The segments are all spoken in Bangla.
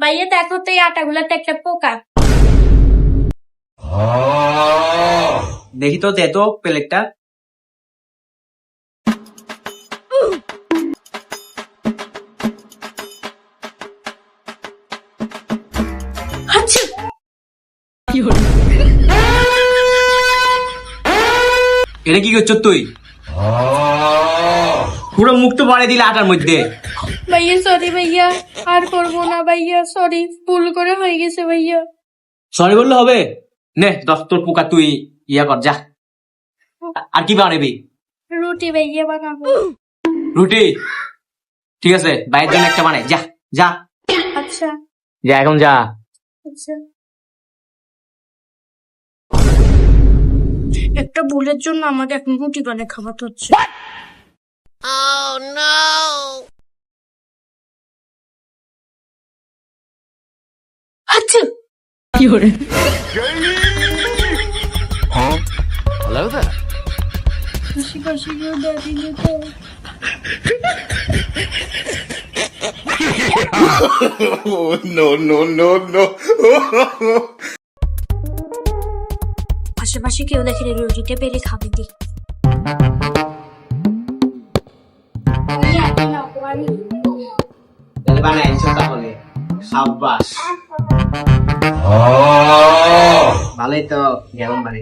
ভাইয়া দেখো তো এই আটাগুলাতে একটা পোকা। দেখি তো দে তো প্লেটটা। আচ্ছা। এটা কি করছ তুই? পুরো মুখ তো বাড়ি দিলে আটার মধ্যে। ভাইয়া সরি ভাইয়া আর করব না ভাইয়া সরি ভুল করে হয়ে গেছে ভাইয়া। সরি বললে হবে? নে দশ তোর পোকা তুই ইয়া কর যা। আর কি বানাবি? রুটি ভাইয়া বানাবো। রুটি? ঠিক আছে বাইরের জন্য একটা বানাই যা যা। আচ্ছা। যা এখন যা। আচ্ছা। একটা ভুলের জন্য আমাকে এখন রুটি বানিয়ে খাওয়াতে হচ্ছে। আচ্ছা হাসি কাশি কেউ দেখেনি তো no, no, no, no. আশেপাশে কেউ দেখেনি রুটিটা পেরে খাবে দি বানাইছো তাহলে। সাব্বাস। ভালোই তো যেমন বাড়ি।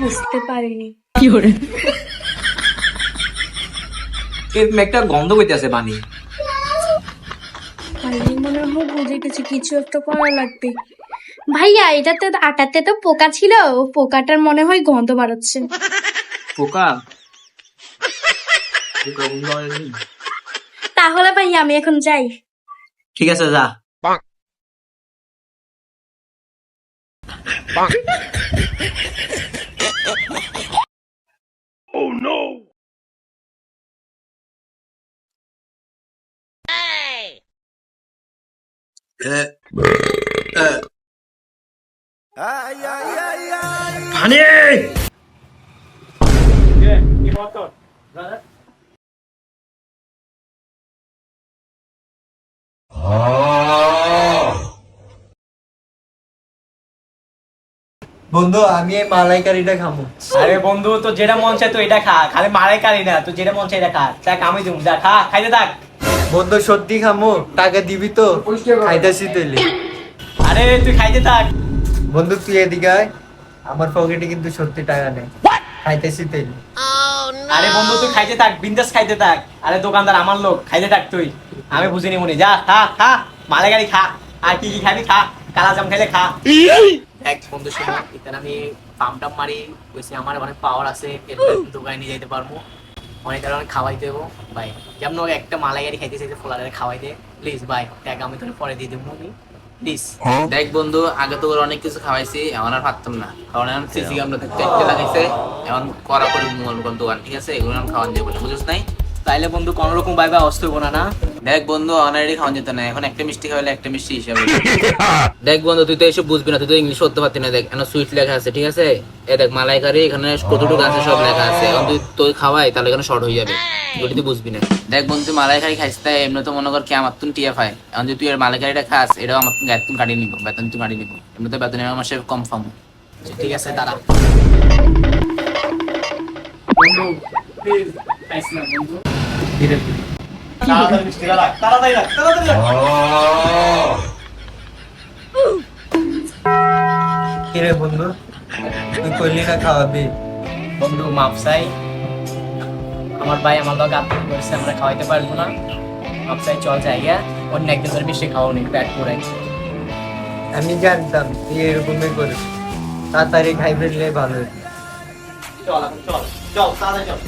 বুঝতে পারিনি এরকম একটা গন্ধ করতেছে বানি ভাই মনে হয় বুঝে গেছি কিছু একটা করা লাগবে ভাইয়া এটাতে তো- আটাতে তো পোকা ছিল ও পোকাটার মনে হয় গন্ধ বাড়াচ্ছে। পোকা। তাহলে ভাইয়া আমি এখন যাই। ঠিক আছে যা পানি বন্ধু আমি এই মালাইকারিটা খাব আরে বন্ধু তো যেটা মন চায় তো এটা খা খালি মারাই কারি না তো যেটা মন চায় এটা খা। দেখ আমি দিব যা খা খাইতে থাক। বন্ধু সত্যি খামো টাকা দিবি তো? খাইতেছি তেলে আরে তুই খাইতে থাক। বন্ধু তুই এদিকে আয়। আমার পকেটে কিন্তু সত্যি টাকা নেই। খাইতেছি তেলে আরে বন্ধু তুই খাইতে থাক বিন্দাস খাইতে থাক। আরে দোকানদার আমার লোক খাইতে থাক তুই। আমি বুঝিনি মনি যা খা খা মালাই গাড়ি খা আর কি কি খাবি খা কালা জাম খাইলে খা। এক বন্ধু শোনো এখানে আমি পাম টাম মারি কইছি আমার অনেক পাওয়ার আছে দোকানে নিয়ে যাইতে পারব। অনেক কারণে খাওয়াই দেবো ভাই যেমন একটা মালাই গাড়ি খাইতে চাইছে ফোলারে খাওয়াই দে। প্লিজ ভাই দেখ আমি তোর পরে দিয়ে দেবো প্লিজ দেখ বন্ধু আগে তো অনেক কিছু খাওয়াইছি এখন আর পারতাম না। কারণ এখন সিসি ক্যামেরা থাকতে একটা লাগাইছে এখন করা করে দোকান ঠিক আছে? এগুলো খাওয়ান যাবে বুঝিস নাই? তাইলে বন্ধু কোনো রকম ভাই অস্ত না না। দেখ বন্ধু অনারি খাওয়ান যেত না এখন একটা মিষ্টি খাওয়ালে একটা মিষ্টি হিসাবে। দেখ বন্ধু তুই তো এসব বুঝবি না তুই তো ইংলিশ করতে পারতি না। দেখ এখন সুইট লেখা আছে ঠিক আছে? এ দেখ মালাইকারি এখানে কতটুকু আছে সব লেখা আছে। এখন তুই তুই খাওয়াই তাহলে এখানে শর্ট হয়ে যাবে। যদি তুই বুঝবি না। দেখ বন্ধু তুই মালাইকারি খাইস তাই এমনি তো মনে কর কি আমার তুন টিয়া খায় এখন যদি তুই এর মালাইকারিটা খাস এটাও আমার তুন গায়ে তুন কাটিয়ে নিব বেতন তুই কাটিয়ে নিব। এমনি তো বেতন আমার মাসে কনফার্ম ঠিক আছে দাঁড়া। বন্ধু প্লিজ খাইস না বন্ধু। ধীরে ধীরে। তাড়াতাড়ি মিষ্টি রাখ তাড়াতাড়ি রাখ তাড়াতাড়ি রাখ। কিরে বন্ধু তুই কইলি না খাওয়াবি? বন্ধু মাপ চাই। আমার ভাই আমার লগে আপনি করেছে আমরা খাওয়াইতে পারব না। মাপ চাই চল জায়গা অন্য একদিন ধরে বেশি খাওয়া নেই পেট পুরাই আমি জানতাম তুই এরকমই করিস। তাড়াতাড়ি খাই ফেললে ভালো চল চল চল তাড়াতাড়ি চল।